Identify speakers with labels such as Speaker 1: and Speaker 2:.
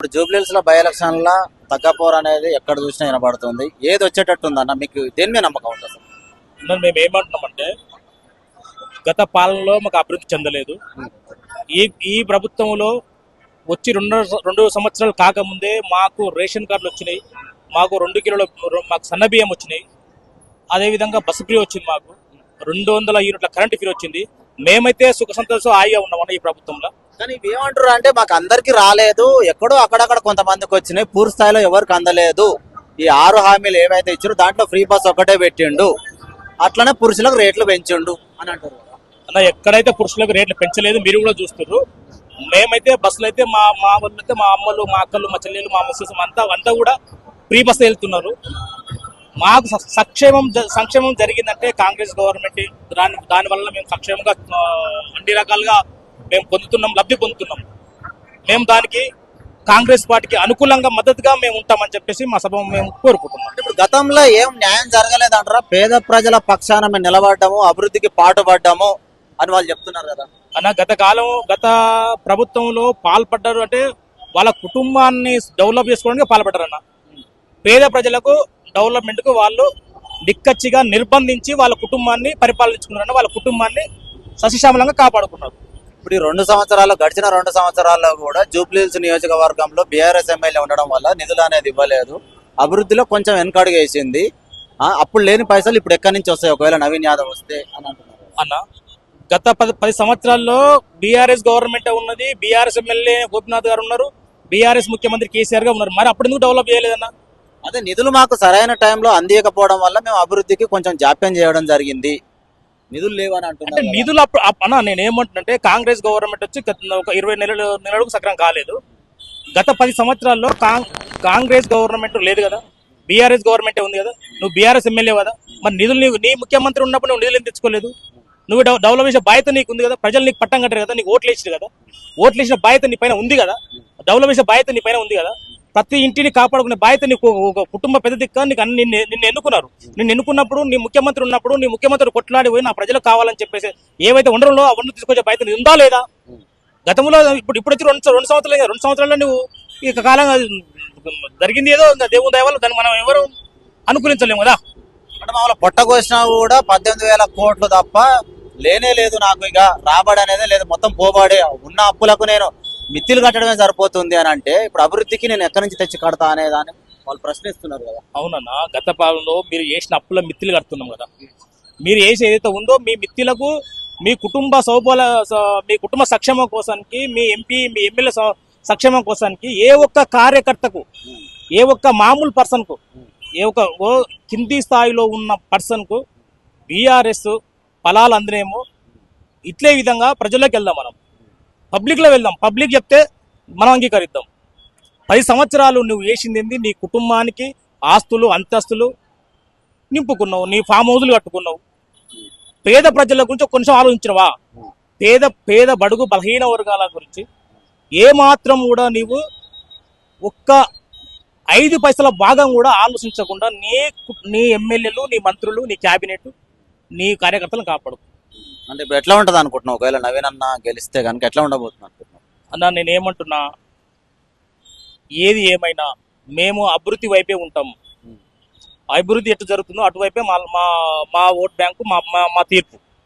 Speaker 1: ఇప్పుడు జూబ్లీస్లో బై ఎలక్షన్లో తగ్గపోరు అనేది ఎక్కడ చూసినా వినబడుతుంది. ఏది వచ్చేటట్టు ఉందన్న మీకు దేని మీద నమ్మకం ఉంటుంది?
Speaker 2: మరి మేము ఏమంటున్నామంటే గత పాలనలో మాకు అభివృద్ధి చెందలేదు. ఈ ఈ ప్రభుత్వంలో వచ్చి రెండు రెండు సంవత్సరాలు కాకముందే మాకు రేషన్ కార్డులు వచ్చినాయి. మాకు రెండు కిలోల మాకు సన్న బియ్యం వచ్చినాయి. అదేవిధంగా బస్సు ఫ్రీ వచ్చింది మాకు. రెండు వందల యూనిట్ల కరెంట్ ఫ్రీ వచ్చింది. మేమైతే సుఖ సంతోషం హాయిగా ఉన్నామన్న ఈ ప్రభుత్వంలో.
Speaker 1: కానీ ఏమంటారు అంటే మాకు అందరికి రాలేదు. ఎక్కడో అక్కడక్కడ కొంతమందికి వచ్చినాయి. పూర్తి స్థాయిలో ఎవరికి అందలేదు. ఈ ఆరు హామీలు ఏవైతే ఇచ్చారో దాంట్లో ఫ్రీ బస్ ఒకటే పెట్టిండు. అట్లనే పురుషులకు రేట్లు పెంచిండు అని అంటారు కదా.
Speaker 2: ఎక్కడైతే పురుషులకు రేట్లు పెంచలేదు మీరు కూడా చూస్తున్నారు మేమైతే బస్సులు అయితే మా మా వాళ్ళు అయితే మా అమ్మలు మా అక్కలు మా చెల్లెలు మా మిస్సెస్ అంతా అంతా కూడా ఫ్రీ బస్ వెళ్తున్నారు. మాకు సంక్షేమం జ- సంక్షేమం జరిగిందంటే కాంగ్రెస్ గవర్నమెంట్ దాని దానివల్ల మేము సంక్షేమంగా అన్ని రకాలుగా మేము పొందుతున్నాం లబ్ధి పొందుతున్నాం. మేము దానికి కాంగ్రెస్ పార్టీకి అనుకూలంగా మద్దతుగా మేము ఉంటామని చెప్పేసి మా సభ మేము కోరుకుంటున్నాం.
Speaker 1: ఇప్పుడు గతంలో ఏం న్యాయం జరగలేదంటారా? పేద ప్రజల పక్షాన మేము నిలబడ్డాము అభివృద్ధికి పాటుపడ్డాము అని వాళ్ళు చెప్తున్నారు కదా.
Speaker 2: అన్న గత కాలం గత ప్రభుత్వంలో పాల్పడ్డారు అంటే వాళ్ళ కుటుంబాన్ని డెవలప్ చేసుకోవడానికి పాల్పడ్డారు అన్న. పేద ప్రజలకు డెవలప్మెంట్కు వాళ్ళు నిక్కచ్చిగా నిర్బంధించి వాళ్ళ కుటుంబాన్ని పరిపాలించుకున్నారు వాళ్ళ కుటుంబాన్ని సశిశామలంగా కాపాడుకున్నారు.
Speaker 1: ఇప్పుడు ఈ రెండు సంవత్సరాలు గడిచిన రెండు సంవత్సరాల్లో కూడా జూబ్లీహిల్స్ నియోజకవర్గంలో బీఆర్ఎస్ ఎమ్మెల్యే ఉండడం వల్ల నిధులు అనేది ఇవ్వలేదు. అభివృద్ధిలో కొంచెం వెనకడుగు వేసింది. అప్పుడు లేని పైసలు ఇప్పుడు ఎక్కడి నుంచి వస్తాయి? ఒకవేళ నవీన్ యాదవ్ వస్తే అని అంటున్నారు.
Speaker 2: అన్న గత పది పది సంవత్సరాల్లో బీఆర్ఎస్ గవర్నమెంట్ ఉన్నది. బీఆర్ఎస్ ఎమ్మెల్యే గోపినాథ్ గారు ఉన్నారు. బీఆర్ఎస్ ముఖ్యమంత్రి కేసీఆర్ గారు ఉన్నారు. మరి అప్పుడు ఎందుకు డెవలప్ చేయలేదన్న?
Speaker 1: అదే నిధులు మాకు సరైన టైంలో అందియకపోవడం వల్ల మేము అభివృద్ధికి కొంచెం జాప్యం చేయడం జరిగింది. నిధులు లేవని
Speaker 2: అంటే
Speaker 1: అంటున్నారు.
Speaker 2: నిధులు అప్పుడు అప్- అన్న నేను ఏమంటున్నంటే కాంగ్రెస్ గవర్నమెంట్ వచ్చి గత ఒక ఇరవై నెలలు నెలలకు సక్రం కాలేదు. గత పది సంవత్సరాల్లో కాంగ్ కాంగ్రెస్ గవర్నమెంట్ లేదు కదా. బీఆర్ఎస్ గవర్నమెంట్ ఉంది కదా. నువ్వు బీఆర్ఎస్ ఎమ్మెల్యే కదా. మరి నిధులు నీకు నీ ముఖ్యమంత్రి ఉన్నప్పుడు నువ్వు నిధులు ఎందుకు తెచ్చుకోలేదు? నువ్వు డెవ- డెవలప్ చేసే బాధ్యత నీకు ఉంది కదా. ప్రజలు నీకు పట్టం కట్టారు కదా. నీకు ఓట్లు వేసారు కదా. ఓట్లు వేసిన బాధ్యత నీ పైన ఉంది కదా. డెవలప్ చేసే బాధ్యత నీ పైన ఉంది కదా. ప్రతి ఇంటిని కాపాడుకునే బాధ్యత నీకు ఒక కుటుంబ పెద్ద దిక్క. నీకు అన్ని నిన్ను నిన్ను ఎన్నుకున్నారు. నిన్ను ఎన్నుకున్నప్పుడు నీ ముఖ్యమంత్రి ఉన్నప్పుడు నీ ముఖ్యమంత్రి కొట్లాడి పోయి నా ప్రజలకు కావాలని చెప్పేసి ఏవైతే ఉండడంలో అవన్నీ తీసుకొచ్చే బాధ్యత ఉందా లేదా? గతంలో ఇప్పుడు ఇప్పుడు వచ్చి రెండు రెండు సంవత్సరాలు. రెండు సంవత్సరాల్లో నువ్వు ఈ కాలంగా జరిగింది ఏదో దేవుని దయ వల్ల దాన్ని మనం ఎవరు అనుకూలించలేము కదా?
Speaker 1: అంటే మామూలు పొట్ట కోసినా కూడా పద్దెనిమిది వేల కోట్లు తప్ప లేనే లేదు నాకు ఇక. రాబడి అనేది లేదు. మొత్తం పోబాడే. ఉన్న అప్పులకు నేను మిత్తిలు కట్టడమే సరిపోతుంది అని అంటే ఇప్పుడు అభివృద్ధికి నేను ఎక్కడి నుంచి తెచ్చి కడతా అనే దాన్ని వాళ్ళు ప్రశ్నిస్తున్నారు కదా.
Speaker 2: అవునన్నా గత పాలనలో మీరు చేసిన అప్పుల మిత్తిలు కడుతున్నాం కదా. మీరు వేసి ఏదైతే ఉందో మీ మిత్తిలకు మీ కుటుంబ సౌబల స- మీ కుటుంబ సక్షేమం కోసానికి మీ ఎంపీ మీ ఎమ్మెల్యే సక్షేమం కోసానికి ఏ ఒక్క కార్యకర్తకు ఏ ఒక్క మామూలు పర్సన్కు ఏ ఒక్క ఓ కింది స్థాయిలో ఉన్న పర్సన్కు బీఆర్ఎస్ ఫలాలు అందినేమో ఇట్లే విధంగా ప్రజల్లోకి వెళ్దాం మనం. పబ్లిక్లో వెళ్దాం. పబ్లిక్ చెప్తే మనం అంగీకరిద్దాం. పది సంవత్సరాలు నువ్వు వేసింది నీ కుటుంబానికి ఆస్తులు అంతస్తులు నింపుకున్నావు. నీ ఫామ్ హౌజులు కట్టుకున్నావు. పేద ప్రజల గురించి కొంచెం ఆలోచించినవా పేద పేద బడుగు బలహీన వర్గాల గురించి ఏ మాత్రం కూడా నీవు ఒక్క ఐదు పైసల భాగం కూడా ఆలోచించకుండా నీ కు- నీ ఎమ్మెల్యేలు నీ మంత్రులు నీ క్యాబినెట్ నీ కార్యకర్తలను కాపాడు
Speaker 1: అంటే ఇప్పుడు ఎట్లా ఉంటుంది అనుకుంటున్నావు? ఒకవేళ నవీన్ అన్న గెలిస్తే కనుక ఎట్లా ఉండబోతుంది అనుకుంటున్నావు?
Speaker 2: అన్న నేను ఏమంటున్నా ఏది ఏమైనా మేము అభివృద్ధి వైపే ఉంటాం. అభివృద్ధి ఎటు జరుగుతుందో అటువైపే మా మా మా ఓట్ బ్యాంకు మా- మా తీర్పు.